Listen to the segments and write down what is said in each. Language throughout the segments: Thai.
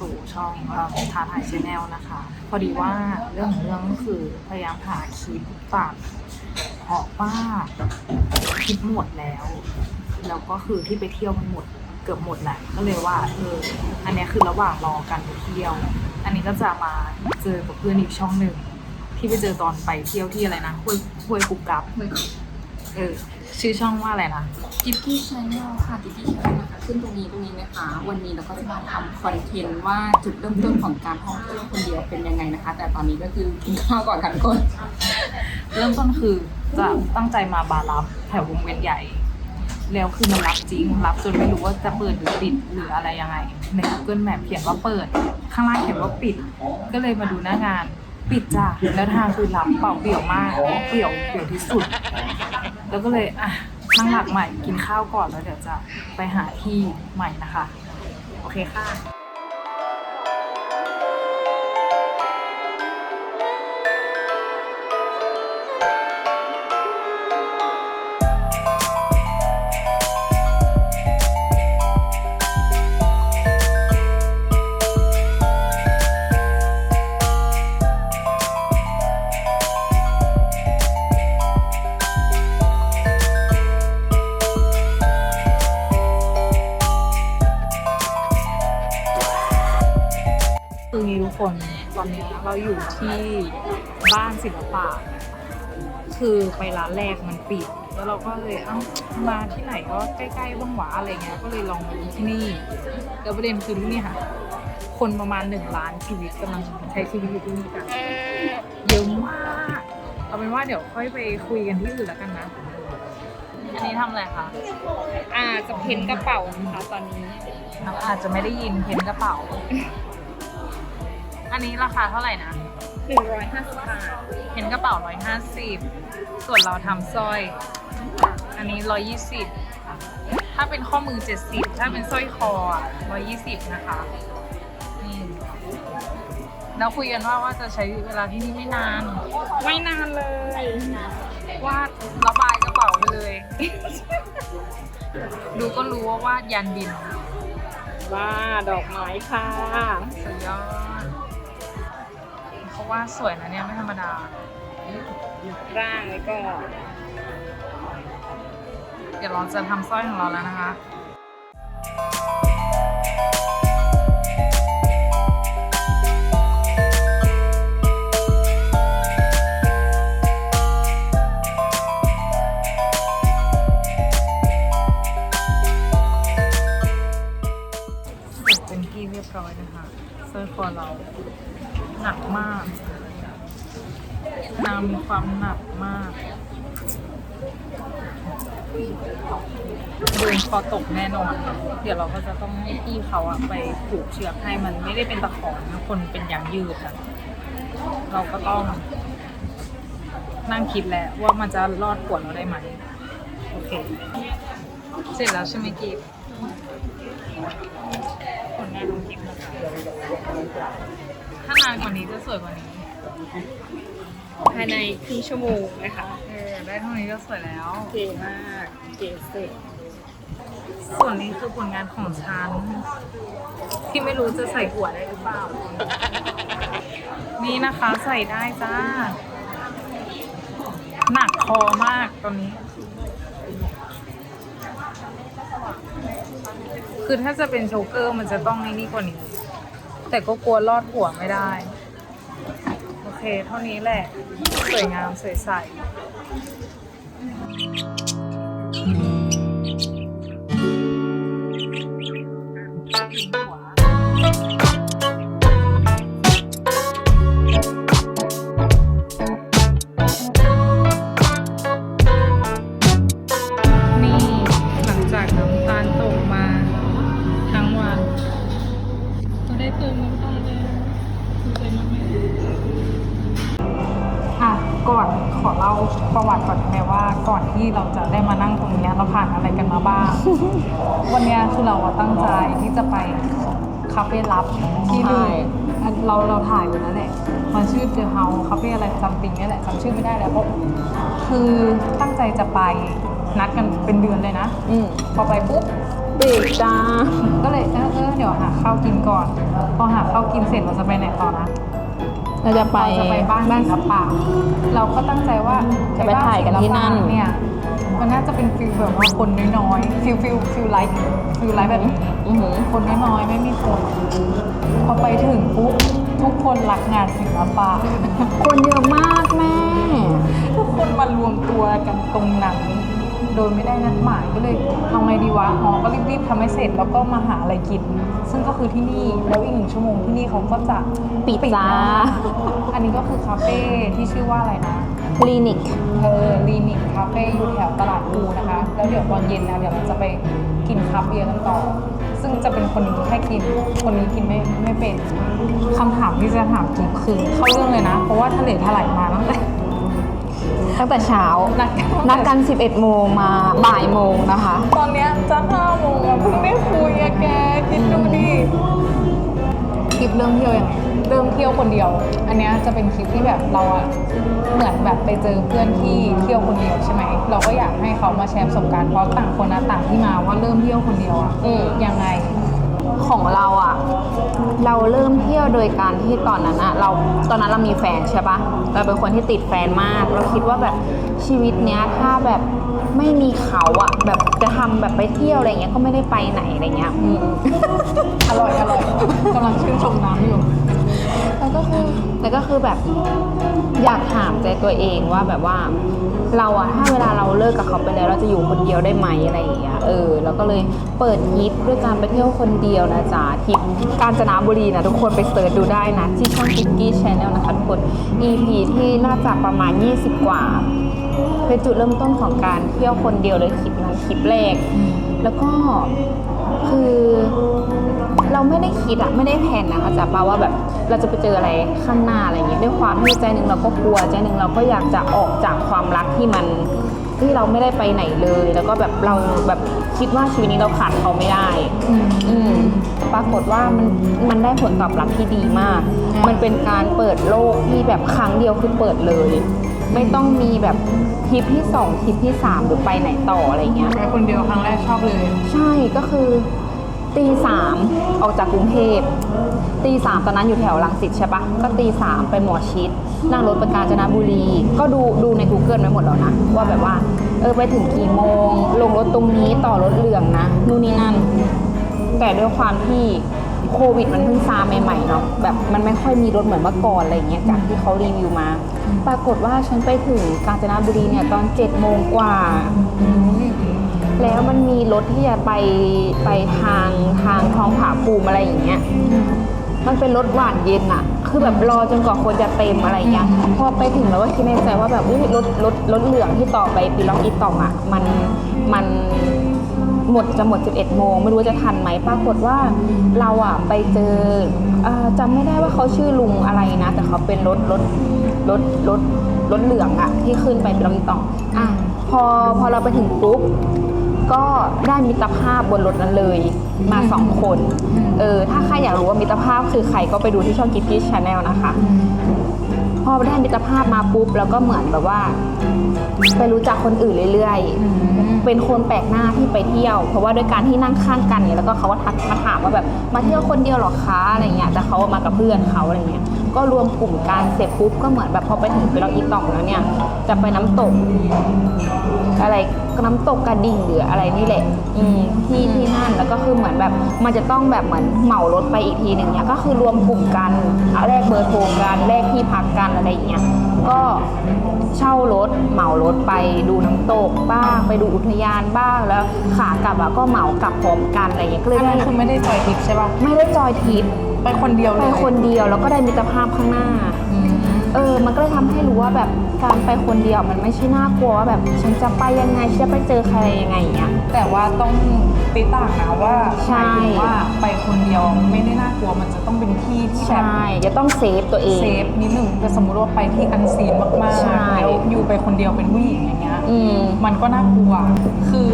สู่ช่องเอ่อท้าทายชแนลนะคะ พอดีว่าเรื่องของเรื่องก็คือพยายามหาคลิปตัดเพราะว่าคลิปหมดแล้ว แล้วก็คือที่ไปเที่ยวมันหมดเกือบหมดแหละก็เลยว่าเอออันนี้คือระหว่างรอกันไปเที่ยว อันนี้ก็จะมาเจอกับเพื่อนอีกช่องหนึ่งที่ไปเจอตอนไปเที่ยวที่อะไรนะห้วยห้วยกุกกับ เออชื่อช่องว่าอะไรนะกิฟตี้ชาแนลค่ะกิฟตี้ชาแนลนะคะขึ้นตรงนี้ตรงนี้นะคะ วันนี้เราก็จะมาทำคอนเทนต์ว่าจุดเริ่มต้นของการท่องเที่ยวคนเดียวเป็นยังไงนะคะ แต่ตอนนี้ก็คือกินข้าวก่อนค่ะทุกคน เริ่มต้นคือจะตั้งใจมาบารับแถววงเวียนใหญ่ แล้วคือมันรับจริงรับจนไม่รู้ว่าจะเปิดหรือปิดหรืออะไรยังไงใน Google Map เขียนว่าเปิด ข้างล่างเขียนว่าปิด ก็เลยมาดูหน้างาน ปิดจ้ะแล้วทางคือรับเปล่าเปี่ยวมากเปี่ยวเปี่ยวที่สุด แล้วก็เลยอะนั่งหลักใหม่กินข้าวก่อนแล้วเดี๋ยวจะไปหาที่ใหม่นะคะ โอเคค่ะ อนเนี้ยเราอยู่ที่บ้านศิลปะ คือไปร้านแรกมันปิด แล้วเราก็เลยเอ้ามาที่ไหนก็ใกล้ๆบ้างหวะอะไรเงี้ย ก็เลยลองมาดูที่นี่ แล้วประเด็นคือที่นี่ค่ะ คนประมาณหนึ่งล้านชีวิตกำลังใช้ชีวิตอยู่ที่นี่กันเยอะมากเอาเป็นว่าเดี๋ยวค่อยไปคุยกันที่อื่นแล้วกันนะ อันนี้ทำอะไรคะอ่าจะเพ้นกระเป๋านะคะตอนนี้เราอาจจะไม่ได้ยินเห็นกระเป๋า อันนี้ราคาเท่าไหร่นะหนึ่งร้อยห้าสิบบาท เห็นกระเป๋าร้อยห้าสิบส่วนเราทำสร้อย อันนี้ร้อยยี่สิบถ้าเป็นข้อมือเจ็ดสิบถ้าเป็นสร้อยคอร้อยยี่สิบนะคะนี่แล้วคุยกันว่าว่าจะใช้เวลาที่นี่ไม่นาน ไม่นานเลย วาดระบายกระเป๋าไปเลย ดูก็รู้ว่าวาดยันบินว่าดอกไม้ค่ะ สุดยอดเขา วาดสวยนะเนี่ยไม่ธรรมดา ร่างแล้วก็เดี๋ยวเราจะทำสร้อยของเราแล้วนะคะ เดินคอตกแน่นอน เดี๋ยวเราก็จะต้องให้พี่เขาอะไปผูกเชือกให้มันไม่ได้เป็นตะขอนะคนเป็นยางยืดอะเราก็ต้องนั่งคิดแล้วว่ามันจะรอดปวดเราได้ไหมโอเค เสร็จแล้วใช่ไหมกีบผลงานลงคลิปนะคะถ้านานกว่านี้จะสวยกว่านี้ ภายในครึ่งชั่วโมงนะคะ เออได้เท่านี้ก็สวยแล้ว เก๋มาก เก๋สุด ส่วนนี้คือผลงานของฉัน ที่ไม่รู้จะใส่หัวได้หรือเปล่า นี่นะคะใส่ได้จ้า หนักคอมากตอนนี้ คือถ้าจะเป็นโชเกอร์มันจะต้องไอ้นี่กว่านี้ แต่ก็กลัวลอดหัวไม่ได้ โอเค เท่านี้แหละ สวยงามสวยใส นี่ ก่อนที่เราจะได้มานั่งตรงเนี้ยเราผ่านอะไรกันมาบ้าง วันเนี้ยคือเราอะตั้งใจที่จะไปคาเฟ่ลับที่หนึ่งอะเราเราถ่ายอยู่นั่นแหละมันชื่อเจอเฮาคาเฟ่อะไรซัมติงนี่ยแหละจำชื่อไม่ได้แล้วเพราะคือตั้งใจจะไปนัดกันเป็นเดือนเลยนะ อืมพอไปปุ๊บเบรกจ้า ก็เลยเออเออเดี๋ยวหาข้าวกินก่อน พอหาข้าวกินเสร็จเราจะไปไหนต่อนะ เราจะไปเราจะไปบ้านศิลปะเราก็ตั้งใจว่าจะไปถ่ายกันที่นั่นไอ้บ้าศิลปะเนี่ยมันน่าจะเป็นฟิลแบบว่าคนน้อยๆฟิลฟิลฟิลไลฟ์ฟิลไลฟ์แบบนี้อือหือคนน้อยๆไม่มีคนพอไปถึงปุ๊บทุกคนรักงานศิลปะคนเยอะมากแม่ ทุกคนมารวมตัวกันตรงนั้น โดยไม่ได้นัดหมายก็เลยเอาไงดีวะอ๋อก็รีบๆทำให้เสร็จแล้วก็มาหาอะไรกิน ซึ่งก็คือที่นี่แล้วอีกหนึ่งชั่วโมงที่นี่เขาก็จะปิดจ้า อันนี้ก็คือคาเฟ่ที่ชื่อว่าอะไรนะคลินิกเออรีนิกคาเฟ่อยู่แถวตลาดภูนะคะ แล้วเดี๋ยวตอนเย็นนะเดี๋ยวเราจะไปกินคาเบียร์กันต่อ ซึ่งจะเป็นคนนี้แค่กิน คนนี้กินไม่ไม่เป็นคำถามที่จะถามจริงคือเข้าเรื่องเลยนะ เพราะว่าทะเลถลายมาตั้งแต่ ตั้งแต่เช้า นัดกัน นัดกัน 11 โมงมาบ่ายโมงนะคะ ตอนเนี้ยจะห้าโมงอะเพิ่งได้คุยอะแกคิดดูดิคลิปเริ่มเที่ยวยังไงเริ่มเที่ยวคนเดียว อันเนี้ยจะเป็นคลิปที่แบบเราอะเหมือนแบบไปเจอเพื่อนที่เที่ยวคนเดียวใช่ไหมเราก็อยากให้เขามาแชร์ประสบการณ์เพราะต่างคนนะต่างที่มาว่าเริ่มเที่ยวคนเดียวอะอืมยังไง ของเราอะเราเริ่มเที่ยวโดยการที่ตอนนั้นอะเราตอนนั้นเรามีแฟนใช่ปะเราเป็นคนที่ติดแฟนมาก เราคิดว่าแบบชีวิตเนี้ยถ้าแบบไม่มีเขาอะแบบจะทำแบบไปเที่ยวอะไรเงี้ยก็ไม่ได้ไปไหนอะไรเงี้ยอืมอร่อยอร่อยกำลังชื่นชมน้ำอยู่ แล้วก็คือแล้วก็คือแบบอยากถามใจตัวเองว่าแบบว่า เราอะถ้าเวลาเราเลิกกับเขาไปแล้ว เราจะอยู่คนเดียวได้ไหมอะไรอย่างเงี้ยเออเราก็เลยเปิดทริปด้วยการไปเที่ยวคนเดียวนะจ๊ะทริปกาญจนบุรีนะทุกคนไปเสิร์ชดูได้นะ ที่ช่อง t ิ k กี้ช n แนลนะคะทุกคน EP ที่น่าจะประมาณ 20 กว่าเป็นจุดเริ่มต้นของการเที่ยวคนเดียวเลยคลิปนั้นคลิปแรก แล้วก็คือเราไม่ได้คิดอะไม่ได้แผนนะเข้าใจปะว่าแบบเราจะไปเจออะไรข้างหน้าอะไรอย่างเงี้ยด้วยความที่ใจหนึ่งเราก็กลัวใจหนึ่งเราก็อยากจะออกจากความรักที่มันที่เราไม่ได้ไปไหนเลย แล้วก็แบบเราแบบคิดว่าชีวิตนี้เราขาดเขาไม่ได้ อืมปรากฏว่ามันมันได้ผลตอบรับที่ดีมาก มันเป็นการเปิดโลกที่แบบครั้งเดียวคือเปิดเลย ไม่ต้องมีแบบทริปที่สองทริปที่สามหรือไปไหนต่ออะไรเงี้ย ไปคนเดียวครั้งแรกชอบเลย ใช่ก็คือตีสามออกจากกรุงเทพตีสามตอนนั้นอยู่แถวลังสิตใช่ปะก็ตีสามไปหมอชิดนั่งรถไปกาญจนบุรี ก็ดูดูใน Google ไว้หมดแล้วนะ ว่าแบบว่า เออไปถึงกี่โมง ลงรถตรงนี้ต่อรถเหลืองนะนู่นนี่นั่น แต่ด้วยความที่ โควิดมันเพิ่งซาใหม่ๆเนาะแบบมันไม่ค่อยมีรถเหมือนเมื่อก่อนอะไรเงี้ยจากที่เขารีวิวมา ปรากฏว่าฉันไปถึงกาญจนบุรีเนี่ยตอน7จ็ดโมงกว่า แล้วมันมีรถที่จะไปไปทางทางทองผาภูมิอะไรอย่างเงี้ยมันเป็นรถหวานเย็นอะคือแบบรอจนกว่าคนจะเต็มอะไรเงี้ย พอไปถึงแล้วก็คิดในใจว่าแบบอุ๊ยรถรถรถเหลืองที่ต่อไปปีล็อกอีตองอะมันมัน หมดจะหมด 11 โมง ไม่รู้ว่าจะทันไหมปรากฏว่าเราอะไปเจอเอ่อจำไม่ได้ว่าเขาชื่อลุงอะไรนะ แต่เขาเป็นรถรถรถรถรถเหลืองอะที่ขึ้นไปปีล็อกอีตองอะพอพอเราไปถึงปุ๊บก็ได้มิตรภาพบนรถนั้นเลยมาสองคน เออถ้าใครอยากรู้ว่ามิตรภาพคือใครก็ไปดูที่ช่องกิฟตี้ชาแนลนะคะ พอได้มิตรภาพมาปุ๊บแล้วก็เหมือนแบบว่า ไปรู้จักคนอื่นเรื่อยอืม ๆ เป็นคนแปลกหน้าที่ไปเที่ยว เพราะว่าด้วยการที่นั่งข้างกันเนี่ยแล้วก็เขาก็ทักมาถามว่าแบบมาเที่ยวคนเดียวเหรอคะอะไรเงี้ยแต่เขามากับเพื่อนเขาอะไรเงี้ย ก็รวมกลุ่มกันเสร็จปุ๊บก็เหมือนแบบพอไปถึงไปเราอีต่องแล้วเนี่ย จะไปน้ำตก อะไรน้ำตกกระดิ่งหรืออะไรนี่แหละ อืมที่ที่นั่นแล้วก็คือเหมือนแบบมันจะต้องแบบเหมือนเหมารถไปอีกทีหนึ่งเนี่ยก็คือรวมกลุ่มกันเอาแลกเบอร์โทรกันแลกที่พักกันอะไรอย่างเงี้ย ก็เช่ารถเหมารถไปดูน้ำตกบ้างไปดูอุทยานบ้างแล้วขากลับอะก็เหมากลับพร้อมกันอะไรอย่างเงี้ยก็เลยอันได้นั้นคือไม่ได้จอยทริปใช่ป่ะ ไม่ได้จอยทริปไปคนเดียวเลไปยคนเดียวแล้วก็ได้มิตรภาพข้างหน้าอืม เออ มันก็เลยทำให้รู้ว่าแบบการไปคนเดียวมันไม่ใช่น่ากลัวว่าแบบฉันจะไปยังไงฉันจะไปเจอใครยังไงอย่างเงี้ย แต่ว่าต้องตีต่างนะว่าใช่ หมายถึงว่าไปคนเดียวไม่ได้น่ากลัวมันจะต้องเป็นที่ที่แบบใช่จะต้องเซฟตัวเอง เซฟนิดหนึ่งแต่สมมติว่าไปที่อันซีนมากใช่ ๆแล้วอยู่ไปคนเดียวเป็นผู้หญิงอย่างเงี้ย อืม มันก็น่ากลัว คือ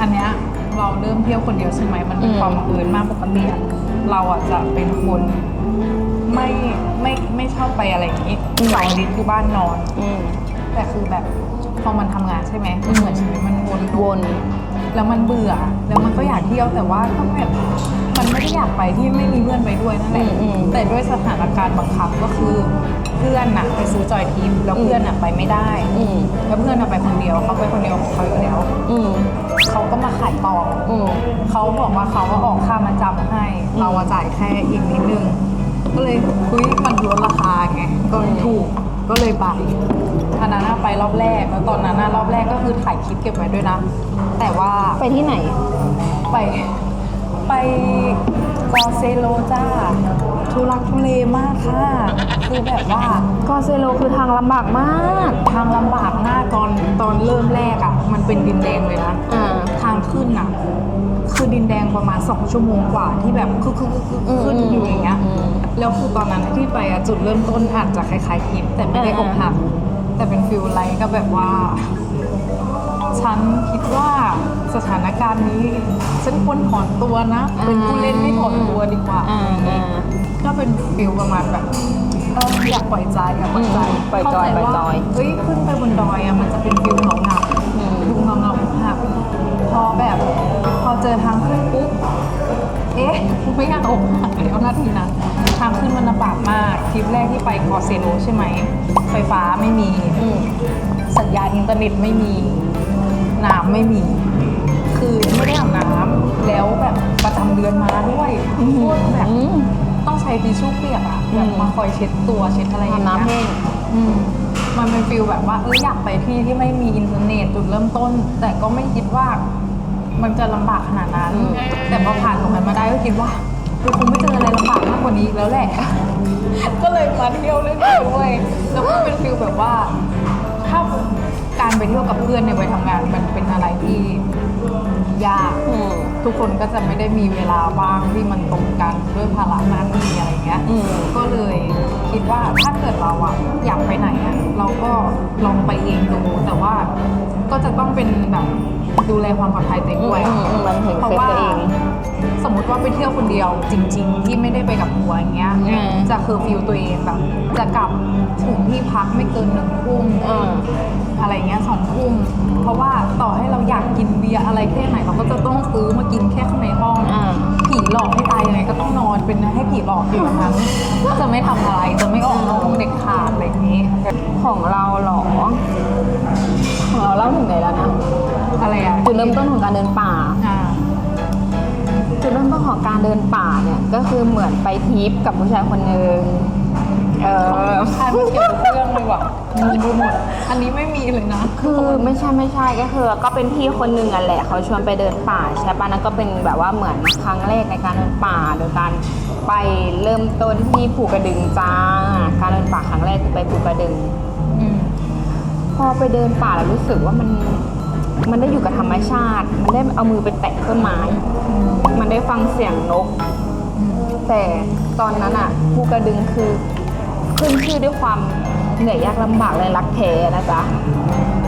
อันเนี้ยเราเริ่มเที่ยวคนเดียวใช่ไหม มันเป็นอืมความบังเอิญมากปกติอะเราอะจะเป็นคน ไม่ไม่ไม่ชอบไปอะไรอย่างนี้เสาร์อาทิตย์คือบ้านนอน อืม แต่คือแบบพอมันทำงานใช่ไหมอืมเหมือนชีวิตมันวนวนเแล้วมันเบื่อ แล้วมันก็อยากเที่ยวแต่ว่าก็แบบมันไม่ได้อยากไปที่ไม่มีเพื่อนไปด้วยนั่นแหละอืมอืมแต่ด้วยสถานการณ์บังคับก็คือ เพื่อนน่ะไปซื้อจอยทิปแล้วเพื่อนน่ะไปไม่ได้ อืม แล้วเพื่อนน่ะไปคนเดียวเขาไปคนเดียวของเขาอยู่แล้ว อืม เขาก็มาขายต่ออืม เขาบอกว่าเขาว่าออกค่ามาจำให้ เราอะจ่ายแค่อีกนิดนึง ก็เลยคุยมันลดราคาไงก็ถูกก็เลยไปอันนั้นอะไปรอบแรกแล้วตอนนั้นอะรอบแรกก็คือถ่ายคลิปเก็บไว้ด้วยนะ แต่ว่าไปที่ไหน ไปไปกอเซโลจ้าทุลักทุเลมากค่ะ คือแบบว่า กอเซโลคือทางลำบากมาก ทางลำบากมากตอนตอนเริ่มแรกอะมันเป็นดินแดงเลยนะอ่า ทางขึ้นน่ะ คือดินแดงประมาณสองชั่วโมงกว่าที่แบบคือคือคือคืออืมขึ้นอยู่อย่างเงี้ยอืม แล้วคือตอนนั้นที่ไปอะจุดเริ่มต้นอาจจะคล้ายๆคลิป แต่ไม่ได้อกหักแต่เป็นฟิลไลท์ก็แบบว่า ฉันคิดว่าสถานการณ์นี้ ฉันควรถอนตัวนะ เป็นผู้เล่นไม่ถอนตัวดีกว่าอ่าอ่าก็เป็นฟิลประมาณแบบเอออยากปล่อยใจอยากปล่อยใจอืมปล่อยจอยเข้าใจปล่อยจว่าอยเฮ้ยขึ้นไปบนดอยอะมันจะเป็นฟิลเหงาเหงาๆอืมดูเงาเงาๆหักพอแบบ พอเจอทางขึ้นปุ๊บเอ๊ะไม่อยากอกหักแล้วนาทีนั้นทางขึ้นมันลำบากมากทริปแรกที่ไปกอเซโนใช่ไหม ไฟฟ้าไม่มีอืมสัญญาณอินเทอร์เน็ตไม่มีน้ำไม่มี คือไม่ได้อาบน้ำแล้วแบบประจำเดือนมาด้วยพวกแบบอืมต้องใช้ทิชชู่เปียกอะแบบอืมมาคอยเช็ดตัวเช็ดอะไรอย่างทำเงี้ยน้ำแห้งอืมมันเป็นฟิลแบบว่าเอออยากไปที่ที่ไม่มีอินเทอร์เน็ตจุดเริ่มต้น แต่ก็ไม่คิดว่ามันจะลำบากขนาดนั้นอืมแต่พอผ่านตรงนั้นมาได้ก็คิดว่า เราคงไม่เจออะไรลำบากมากกว่านี้อีกแล้วแหละ ก็เลยมาเที่ยวเล่นด้วยแล้วก็เป็นฟิลแบบว่า ถ้าการไปเที่ยวกับเพื่อนเนี่ยทำงานมันเป็นอะไรที่ยาก อืม ทุกคนก็จะไม่ได้มีเวลาว่างที่มันตรงกันด้วยภาระหน้าที่อะไรเงี้ย อืม ก็เลยคิดว่าถ้าเกิดเราอะอยากไปไหนอะเราก็ลองไปเองดูแต่ว่าก็จะต้องเป็นแบบ ดูแลความปลอดภัยตัวเองด้วยอืมอืมมันถึงเพราะเซฟว่าตัวเองสมมติว่าไปเที่ยวคนเดียวจริง ๆ ที่ไม่ได้ไปกับหัวอย่างเงี้ยอืม จะเคอร์ฟิวตัวเองแบบจะกลับถึงที่พักไม่เกินหนึ่งทุ่มอืมอะไรเงี้ยสองทุ่มเพราะว่าต่อให้เราอยากกินเบียร์อะไรแค่ไหนเราก็จะต้องซื้อมากินแค่ข้างในห้องอ่า ผีหลอกให้ตายยังไงก็ต้องนอนเป็นให้ผีหลอกอยู่แบบนั้นก็จะไม่ทำอะไรจะไม่ออกนอกห้องเด็ดขาดอะไรอย่างนี้ ของเราเหรอของเราเล่าถึงไหนแล้ว นะอะไรอะจุดเริ่มต้นของการเดินป่าอ่า จุดเริ่มต้นของการเดินป่าเนี่ยก็คือเหมือนไปทริปกับผู้ชายคนหนึ่งเออใช่ไม่เกี่ยวกับเรื่องเลยว่ะมีดูหมดอันนี้ไม่มีเลยนะ คือไม่ใช่ไม่ใช่ก็คือ ก็เป็นพี่คนหนึ่งอะแหละเขาชวนไปเดินป่าใช่ปะนั่นก็เป็นแบบว่าเหมือนครั้งแรกในการเดินป่าโดยการไปเริ่มต้นที่ภูกระดึงจ้า การเดินป่าครั้งแรกคือไปภูกระดึงอืมพอไปเดินป่าแล้วรู้สึกว่ามัน มันได้อยู่กับธรรมชาติ มันได้เอามือไปแตะต้นไม้ มันได้ฟังเสียงนก แต่ตอนนั้นอะภูกระดึงคือขึ้นชื่อด้วยความเหนื่อยยากลำบากและรักแท้นะจ๊ะ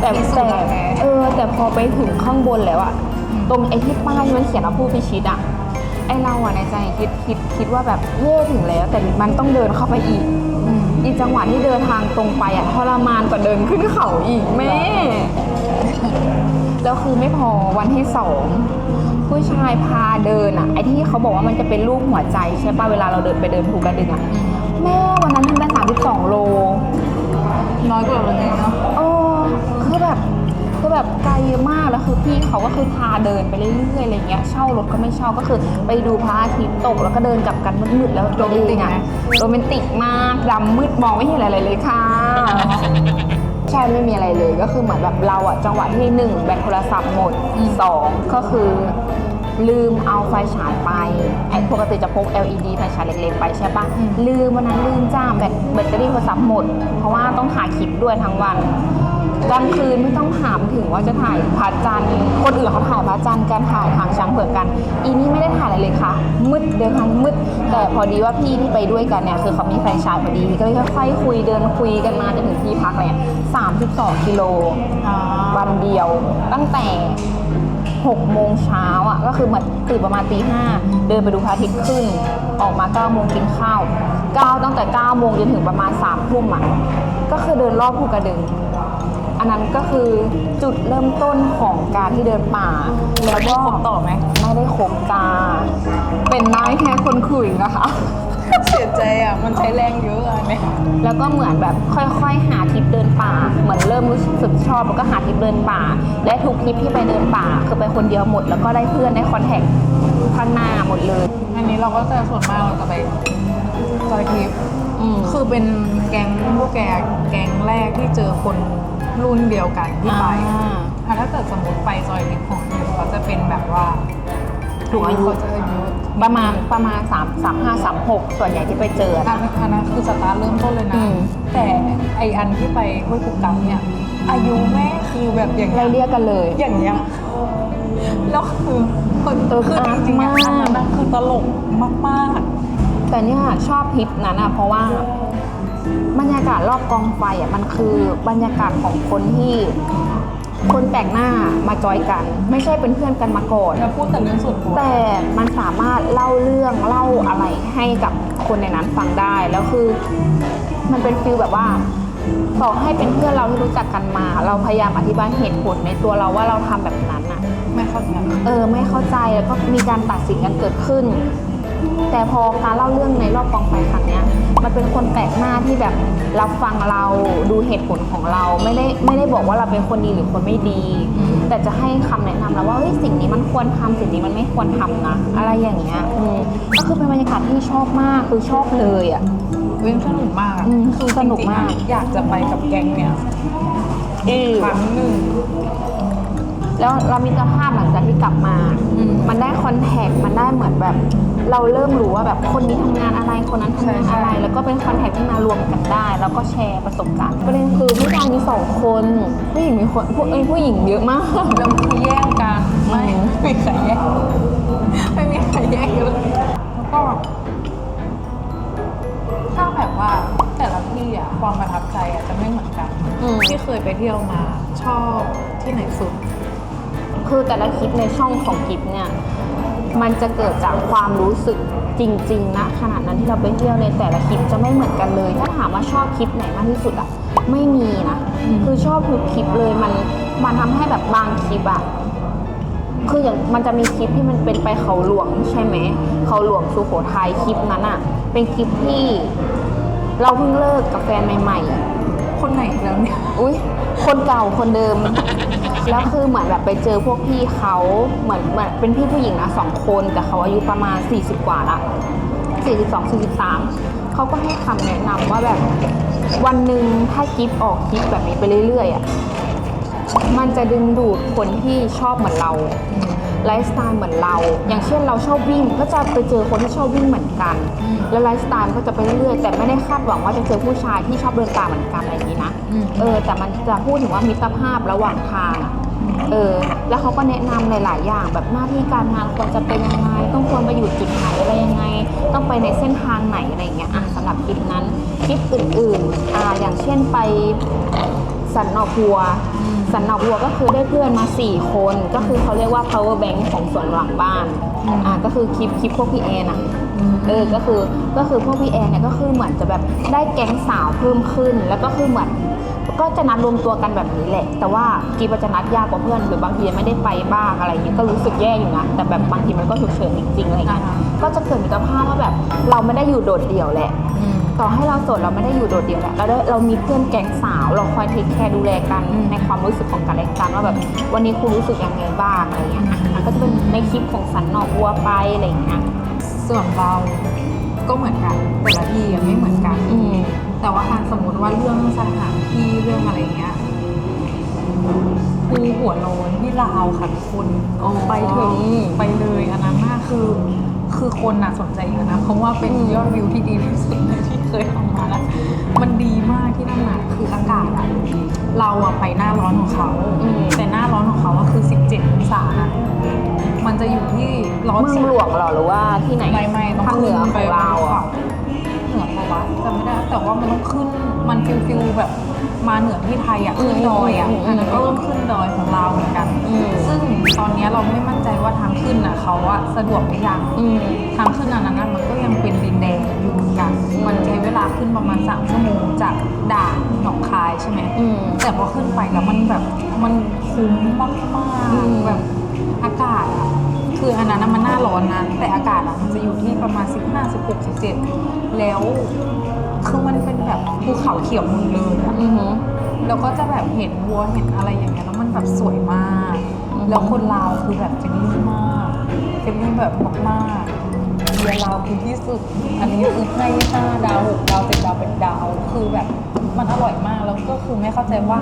แต่แต่เออแต่พอไปถึงข้างบนแล้วอะตรงไอ้ที่ป้ายมันเขียนว่าผู้พิชิตอะไอเราอะในใจคิดคิดคิดว่าแบบเย่ถึงแล้ว แต่มันต้องเดินเข้าไปอีกอืมอีจังหวะที่เดินทางตรงไปอะทรมานกว่าเดินขึ้นเขาอีกแม่ แล้วคือไม่พอวันที่สองผู้ชายพาเดินอะไอที่เขาบอกว่ามันจะเป็นรูปหัวใจใช่ป่ะเวลาเราเดินไปเดินภูกระดึงอะแม่วันนั้นทำได้สามสิบสองโล น้อยกว่าวันนี้เนาะโอ้คือแบบคือแบบไกลมากแล้วคือพี่เขาก็คือพาเดินไปเรื่อยๆอะไรเงี้ยเช่ารถก็ไม่เช่าก็คือไปดูพระอาทิตย์ตกแล้วก็เดินกลับกันมืดๆแล้วตัวเองอะโรแมนติกมากดำมืดมองไม่เห็นอะไรเลยค่ะ ใช่ไม่มีอะไรเลยก็คือเหมือนแบบเราอะจังหวะที่หนึ่งแบตโทรศัพท์หมดสองก็คือ ลืมเอาไฟฉายไปไอ้ปกติจะพก LED ไฟฉายเล็กๆไปใช่ปะลืมวันนั้นลืมจ้าแบตแบตเตอรี่โทรศัพท์หมด เพราะว่าต้องถ่ายคลิปด้วยทั้งวัน กลางคืนไม่ต้องถามถึงว่าจะถ่ายพระจันทร์คนอื่นเขาถ่ายพระจันทร์การถ่ายทางช้างเผือกกัน อีนี่ไม่ได้ถ่ายอะไรเลยค่ะ มืดเดินทางมืด แต่พอดีว่าพี่ที่ไปด้วยกันเนี่ยคือเขามีไฟฉายพอดีก็เลยค่อยๆคุยเดินคุยกันมาจนถึงที่พักเลย32กิโลอ่าวันเดียว ตั้งแต่6โมงเช้าอะก็คือเหมือนตื่นประมาณตีห้าเดินไปดูพระอาทิตย์ขึ้น ออกมา9โมงกินข้าว9ตั้งแต่9โมงจนถึงประมาณ3ทุ่มอะก็คือเดินรอบภูกระดึง อันนั้นก็คือจุดเริ่มต้นของการที่เดินป่า แล้วก็คบต่อไหมไม่ได้คบกา เป็นนายแค่คนขุยนะคะเสียใจอะ มันใช้แรงเยอะอะเนี่ยแล้วก็เหมือนแบบค่อยๆ หาทริปเดินป่า เหมือนเริ่มรู้สึกชอบแล้วก็หาทริปเดินป่า และทุกทริปที่ไปเดินป่า คือไปคนเดียวหมด แล้วก็ได้เพื่อนได้คอนแทคข้างหน้าหมดเลย อันนี้เราก็จะส่วนมากเราจะไปจอยทริปอืมคือเป็นแก๊งพวกแกแก๊งแรกที่เจอคน รุ่นเดียวกันที่ไปอ่า อะถ้าเกิดสมมติไปจอยทริปของอยู่เขาจะเป็นแบบว่าถูกอายุ เขาจะอายุประมาณประมาณ3 3 5 3 6ส่วนใหญ่ที่ไปเจออันะนนั้นอันนั้นคือสตาร์ทเริ่มต้นเลยอืนะ ม แต่ไออันที่ไปห้วยปุกกัมเนี่ยอายุแม่คือแบบอย่างไล่เงี้ยเรียกกันเลย อย่างเงี้ยแล้วคือคนเออคือจริงๆอะมากอันนั้นอะคือตลกมากแต่เนี่ยชอบทริปนั้นอะเพราะว่า บรรยากาศรอบกองไฟอะมันคือบรรยากาศของคนที่คนแปลกหน้ามาจอยกัน ไม่ใช่เป็นเพื่อนกันมาก่อนๆแล้วพูดแต่เรื่องส่วนตัวแต่มันสามารถเล่าเรื่องเล่าอะไรให้กับคนในนั้นฟังได้แล้วคือ มันเป็นฟิลแบบว่าต่อให้เป็นเพื่อนเราที่รู้จักกันมา เราพยายามอธิบายเหตุผลในตัวเราว่าเราทำแบบนั้นอะไม่เข้าใจเออ ไม่เข้าใจแล้วก็มีการตัดสินกันเกิดขึ้น แต่พอการเล่าเรื่องในรอบกองไฟครั้งเนี้ยมันเป็นคนแปลกหน้าที่แบบรับฟังเราดูเหตุผลของเราไม่ได้ไม่ได้บอกว่าเราเป็นคนดีหรือคนไม่ดี แต่จะให้คำแนะนำเราว่าเฮ้ยสิ่งนี้มันควรทำสิ่งนี้มันไม่ควรทำนะอะไรอย่างเงี้ยอืมก็คือเป็นบรรยากาศที่ชอบมากคือชอบเลยอะเว้นสนุกมากอะอืมคือสนุกมากจริงๆอะอยากจะไปกับแก๊งเนี่ยเออครั้งหนึ่งแล้วเรามีสภาพหลังจากที่กลับมาอื มมันได้คอนแทคมันได้เหมือนแบบ เราเริ่มรู้ว่าแบบคนนี้ทำงานอะไรคนนั้นทำงานใช่อะไรใช่แล้วก็เป็นคอนแทคที่มารวมกันได้ แล้วก็แชร์ประสบการณ์ประเด็นคือผู้ชายมีสองคนผู้หญิงมีคนผู้เอ้ยผู้หญิงเยอะมากแล้วคือแย่งกันไม่อืมไม่มีใครแย่งไม่มีใครแย่งเลยแล้วก็ถ้าแบบว่าแต่ละที่อะความประทับใจอะจะไม่เหมือนกันอืมที่เคยไปเที่ยวมาชอบที่ไหนสุด คือแต่ละคลิปในช่องของกิฟเนี่ยมันจะเกิดจากความรู้สึกจริงๆนะขนาดนั้นที่เราไปเที่ยวในแต่ละคลิปจะไม่เหมือนกันเลย ถ้าถามว่าชอบคลิปไหนมากที่สุดอะไม่มีนะ คือชอบทุกคลิปเลยมันมันทำให้แบบบางคลิปอะคืออย่างมันจะมีคลิปที่มันเป็นไปเขาหลวงใช่ไหมเขาหลวงสุโขทัยคลิปนั้นอะเป็นคลิปที่เราเพิ่งเลิกกับแฟนใหม่ ๆ คนไหนแล้วเนี่ย อุ้ยคนเก่าคนเดิม แล้วคือเหมือนแบบไปเจอพวกพี่เขาเหมือนเหมือนเป็นพี่ผู้หญิงนะสองคนแต่เขาอายุประมาณ 40 กว่าละ42 43เขาก็ให้คำแนะนำว่าแบบวันหนึ่งถ้ากิฟออกคลิปแบบนี้ไปเรื่อยๆอะมันจะดึงดูดคนที่ชอบเหมือนเรา ไลฟ์สไตล์เหมือนเรา อย่างเช่นเราชอบวิ่งก็จะไปเจอคนที่ชอบวิ่งเหมือนกันอืมแล้วไลฟ์สไตล์มันก็จะไปเรื่อยๆแต่ไม่ได้คาดหวังว่าจะเจอผู้ชายที่ชอบเดินป่าเหมือนกันอะไรอย่างนี้นะอืมเออแต่มันจะพูดถึงว่ามิตรภาพระหว่างทางอะเออแล้วเขาก็แนะนำหลาย ๆ อย่าง แบบหน้าที่การงานควรจะเป็นยังไง ต้องควรไปอยู่จุดไหนอะไรยังไง ต้องไปในเส้นทางไหนอะไรอย่างเงี้ยอะสำหรับคลิปนั้นคลิปอื่นๆอ่าอย่างเช่นไปสันนอกวัว สันนอกวัวก็คือได้เพื่อนมา 4 คน ก็คือเขาเรียกว่า power bank ของสวนหลังบ้านอืมอ่าก็คือคลิปคลิปพวกพี่แอนอะเออก็คือก็คือพวกพี่แอนเนี่ยก็คือเหมือนจะแบบได้แก๊งสาวเพิ่มขึ้น แล้วก็คือเหมือนก็จะนัดรวมตัวกันแบบนี้แหละ แต่ว่ากีบจะนัดยากกว่าเพื่อนหรือบางทีไม่ได้ไปบ้างอะไรอย่างเงี้ยก็รู้สึกแย่อยู่นะแต่แบบบางทีมันก็ฉุกเฉินจริงๆอะไรเงี้ยอ่าฮะก็จะเกิดมิตรภาพว่าแบบเราไม่ได้อยู่โดดเดี่ยวแหละอืม ต่อให้เราโสดเราไม่ได้อยู่โดดเดี่ยวแหละเราได้เรามีเพื่อนแก๊งสาว เราคอยเทคแคร์ดูแลกันอืมในความรู้สึกของกันและกันว่าแบบวันนี้คุณรู้สึกยังไงบ้างอะไรเงี้ยอะมันก็จะเป็นในคลิปของสันนอกวัวไปอะไรเงี้ยส่วนเราก็เหมือนกันแต่ละที่อะไม่เหมือนกันอืมแต่ว่าอะสมมติว่าเรื่องสถานที่เรื่องอะไรเงี้ยภูหัวโลนที่ลาวค่ะทุกคนอ๋อไปเถอะไปเลยอันนั้นน่าคือ คือคนน่ะสนใจเยอะนะเพราะว่าเป็นอืมยอดวิวที่ดีที่สุดเลยที่ เคยทำมาแล้วมันดีมากที่นั่นน่ะคืออากาศอะเราอะไปหน้าร้อนของเขาอืมแต่หน้าร้อนของเขาอะคือ 17องศานะมันจะอยู่ที่ร้อนเมืองสุดหลวงเหรอหรือว่าที่ไหนไม่ไม่ต้องภาคเหนืขึ้อนขไปองเราอะเหนือปะวะจำไม่ได้แต่ว่ามันต้องขึ้นมันฟิลฟิลแบบมาเหนือที่ไทยอะขึ้นดอยอะอืมอืมอันนั้นก็ต้องขึ้นดอยของเราเหมือนกันอืมซึ่งตอนเนี้ยเราไม่มั่นใจว่าทางขึ้นอะเขาอะสะดวกหรือยังอืมทางขึ้นอันนั้นนะมัน ขึ้นประมาณ3ชั่วโมงจากด่านหนองายใช่ไหมอืม แต่พอขึ้นไปแล้วมันแบบมันคุ้มมากมากๆอืมแบบอากาศอะคืออันนั้นนะมันหน้าร้อนนะแต่อากาศอะมันจะอยู่ที่ประมาณ 15 16 17 แล้วคือมันเป็นแบบภูเขาเขียวหมดเลยอะ อือหือ แล้วก็จะแบบเห็นวัวเห็นอะไรอย่างเงี้ยแล้วมันแบบสวยมาก อืม แล้วคนลาวคือแบบเฟรนลี่มากเฟรนลี่แบบมากๆ เรือลาวคือที่สุด อันนี้คือให้ห้าดาวหกดาวเจ็ดดาวเป็นดาว คือแบบมันอร่อยมากแล้วก็คือไม่เข้าใจว่า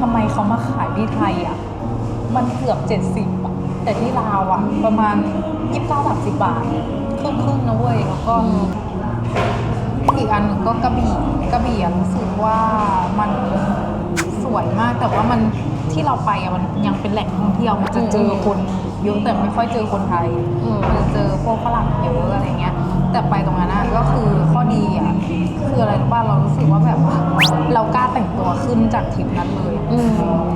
ทำไมเขามาขายที่ไทยอะ มันเกือบเจ็ดสิบอะแต่ที่ลาวอะ ประมาณยี่สิบเก้าสามสิบบาทครึ่งครึ่งๆนะเว้ยแล้วก็ อีกอันหนึ่งก็กระบี่กระบี่อะรู้สึกว่ามันสวยมากแต่ว่ามันที่เราไปอะมันยังเป็นแหล่งท่องเที่ยวมันจะเจอคน เยอะแต่ไม่ค่อยเจอคนไทยอืมมันจะเจอพวกฝรั่งเยอะอะไรเงี้ย แต่ไปตรงนั้นอะก็คือข้อดีอะคืออะไรรู้ป่ะเรารู้สึกว่าแบบว่าเรากล้าแต่งตัวขึ้นจากทริปนั้นเลยอืม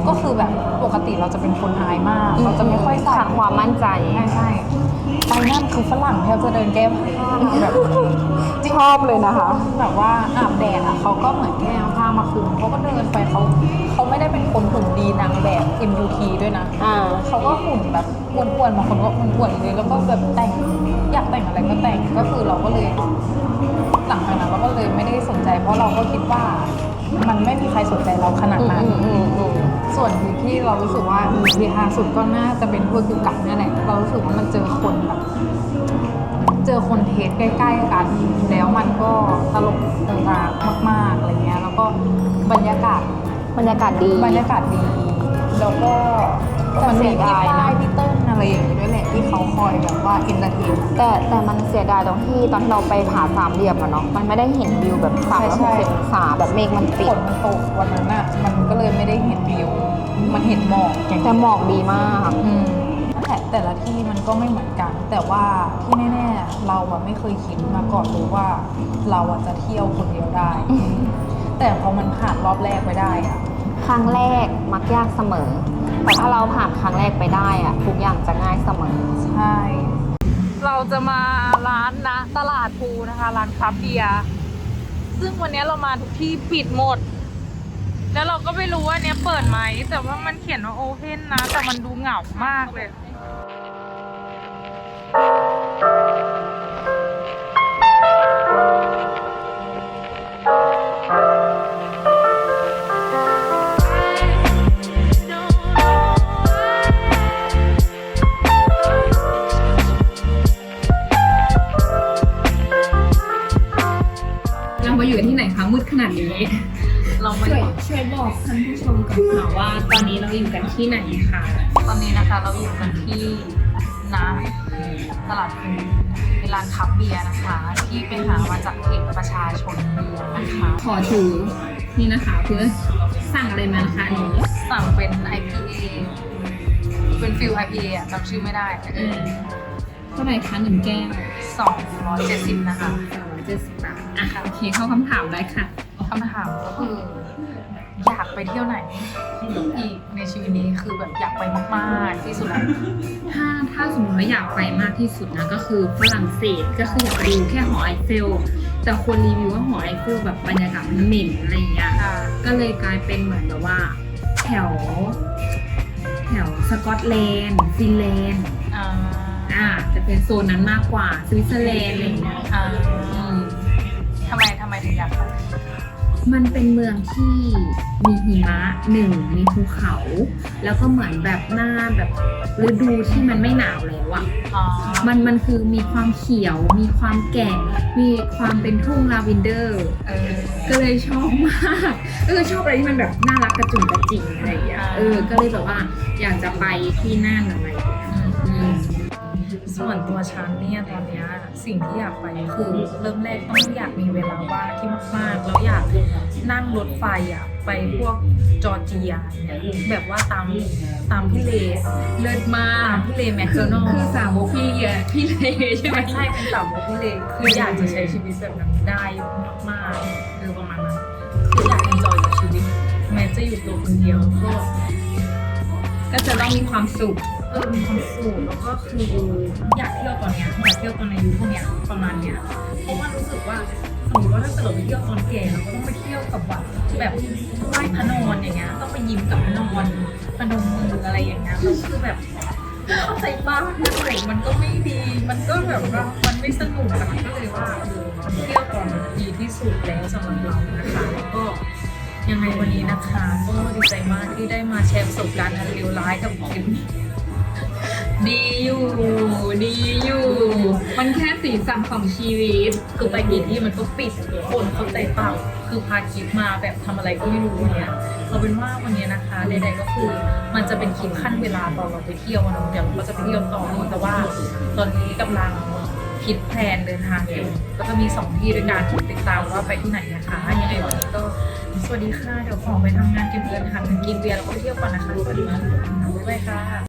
ก็คือแบบปกติเราจะเป็นคนอายมาก เราจะไม่ค่อยใส่ขาดความมั่นใจใช่ใช่ไปนั่นคือฝรั่งแทบจะเดินแก้ผ้าแบบชอบเลยนะคะแบบว่าอาบแดดอะเขาก็เหมือนแค่เอาผ้ามาคลุมเขาก็เดินไปเขาเขาไม่ได้เป็นคนหุ่นดีนางแบบ MUT ด้วยนะอ่าเขาก็หุ่นแบบ อ้วนๆบางคนก็อ้วนๆเลยแล้วก็แบบแต่งอยากแต่งอะไรก็แต่งก็คือเราก็เลยหลังจากนั้นเราก็เลยไม่ได้สนใจ เพราะเราก็คิดว่ามันไม่มีใครสนใจเราขนาดอืมนั้นอืมอืมส่วนที่เรารู้สึกว่ามีฮาสุดก็น่าจะเป็นพวกกูกับเนี่ยแหละเรารู้สึกว่ามันเจอคนแบบเจอคนเทสใกล้ๆกัน แล้วมันก็ตลกตลางมากๆอะไรเงี้ย แล้วก็บรรยากาศบรรยากาศดีบรรยากาศดี แล้วก็แต่มันเสีมียพี่ดายนะป้ายพี่เติ้ล อะไรอย่างนี้ด้วยแหละที่เขาคอยแบบว่าเอนเตอร์เทนแต่แต่มันเสียดายตรงที่ตอนที่เราไปผาสามเหลี่ยมอะเนาะมันไม่ได้เห็นวิวแบบสามร้อยหกสิบองศาแบบเมฆมันปิฝดนมันตกวันนั้นอะมันก็เลยไม่ได้เห็นวิว มันเห็นหมอกอย่างแต่หมอกดีมาก อืมนั่นแหละแต่ละที่มันก็ไม่เหมือนกัน แต่ว่าที่แน่ๆเราอะไม่เคยคิดมาก่อนเลยว่า เราอะจะเที่ยวคนเดียวได้ แต่พอมันผ่านรอบแรกไปได้อะครั้งแรกมักยากเสมอ แต่ถ้าเราผ่านครั้งแรกไปได้อะทุกอย่างจะง่ายเสมอ ใช่ เราจะมาร้านนะ ตลาดภูนะคะ ร้านคราฟเบียร์ซึ่งวันนี้เรามาทุกที่ปิดหมด แล้วเราก็ไม่รู้ว่าเนี้ยเปิดไหม แต่ว่ามันเขียนว่าโอเพนนะ แต่มันดูเหงามากเลย มาอยู่กันที่ไหนคะมืดขนาดนี้ เรามาช่วยช่วยบอกท่านผู้ชมกันค่ะว่า ตอนนี้เราอยู่กันที่ไหนคะตอนนี้นะคะเราอยู่กันที่นะตลาดภูเป็นร้านคราฟต์เบียร์นะคะ ที่ไปหามาจากเพจประชาชนเบียร์นะคะขอถือนี่นะคะเพื่อสั่งอะไรมานะคะอันนี้สั่งเป็น IPA เป็นฟิล IPA อะจำชื่อไม่ได้อืมเท่าไหร่คะหนึ่งแก้วสองร้อยเจ็ดสิบนะคะ สองร้อยเจ็ดสิบบาทอะโอเคเข้าคำถามได้ค่ะคำถามก็คือ อยากไปเที่ยวไหนอีกในชีวิตนี้คือแบบอยากไปมากๆที่สุดแล้วถ้าถ้าสมมติว่าอยากไปมากที่สุดนะก็คือฝรั่งเศสก็คืออยากไปดูแค่หอไอเฟลแต่คนรีวิวว่าหอไอเฟลแบบบรรยากาศมันเหม็นอะไรอย่างเงี้ยค่ะก็เลยกลายเป็นเหมือนแบบว่า แถว แถวสกอตแลนด์ฟินแลนด์อ่าอ่าจะเป็นโซนนั้นมากกว่าสวิตเซอร์แลนด์อะไรอย่างเงี้ย มันเป็นเมืองที่มีหิมะหนึ่งมีภูเขา แล้วก็เหมือนแบบหน้าแบบฤดูที่มันไม่หนาวแล้วอะอ๋อมันมันคือมีความเขียว มีความแก่ มีความเป็นทุ่งลาเวนเดอร์เออก็เลยชอบมากก็คือชอบอะไรที่มันแบบน่ารักกระจุ่มกระจิ๋งอะไรอย่างเงี้ยเออก็เลยแบบว่าอยากจะไปที่นั่นอะไรอย่างเงี้ยอืม ส่วนตัวฉันเนี่ยตอนนี้สิ่งที่อยากไปคือ เริ่มแรกต้องอยากมีเวลาว่างที่มากๆแล้วอยากนั่งรถไฟอะไปพวกจอร์เจียเนี่ยแบบว่าตามตามพี่เลเลิศมาตากมพี่เลแมคโดนัลคือสาวกพี่อะพี่เลใช่ไหมใช่เป็นสาวกพี่เลคืออยากจะใช้ชีวิตแบบนั้นได้มากๆคือประมาณนั้นคืออยากเอนจอยกับชีวิตแม้จะอยู่ตัวคนเดียวก็ก็จะต้องมีความสุข เออมีความสุขแล้วก็คืออยากเที่ยวตอนเนี้ยอยากเที่ยวตอนอายุเท่าเนี้ยประมาณเนี้ยเพราะว่ารู้สึกว่าสติว่าถ้าเกิดเราไปเที่ยวตอนแก่เราก็ต้องไปเที่ยวกับแบบแบบไหว้พระนอนอย่างเงี้ยต้องไปยิ้มกับพระนอนพนมมืออะไรอย่างเงี้ยแล้วคือแบบเข้าใจป้ามันสนุกมันก็ไม่ดี มันก็แบบว่ามันไม่สนุกอะก็เลยว่าเออเที่ยวก่อนดีที่สุดแล้วสำหรับเรานะคะแล้วก็ยังไงวันนี้นะคะ ก็ดีใจมากที่ได้มาแชร์ประสบการณ์อันเลวร้ายกับคลิป ดีอยู่ดีอยู่ มันแค่สีสันของชีวิต คือไปกี่ที่มันก็ปิดคนเข้าใจเปล่าคือพาคลิปมาแบบทำอะไรก็ไม่รู้เนี่ยเอาเป็นว่าวันนี้นะคะใดๆก็คือ มันจะเป็นคลิปขั้นเวลาตอนเราไปเที่ยวนะเดี๋ยวเราจะไปเที่ยวต่อแต่ว่า ตอนนี้กำลังคิดแผนเดินทางอยู่ก็จะมีสองที่ด้วยกันติดตามว่าไปที่ไหนนะคะยังไงวันนี้ก็สวัสดีค่ะเดี๋ยวขอไปทำงานเก็บเงินหาเงินกินเบียร์แล้วก็ไปเที่ยวก่อนนะคะสวัสดีค่ะบ๊ายบายค่ะ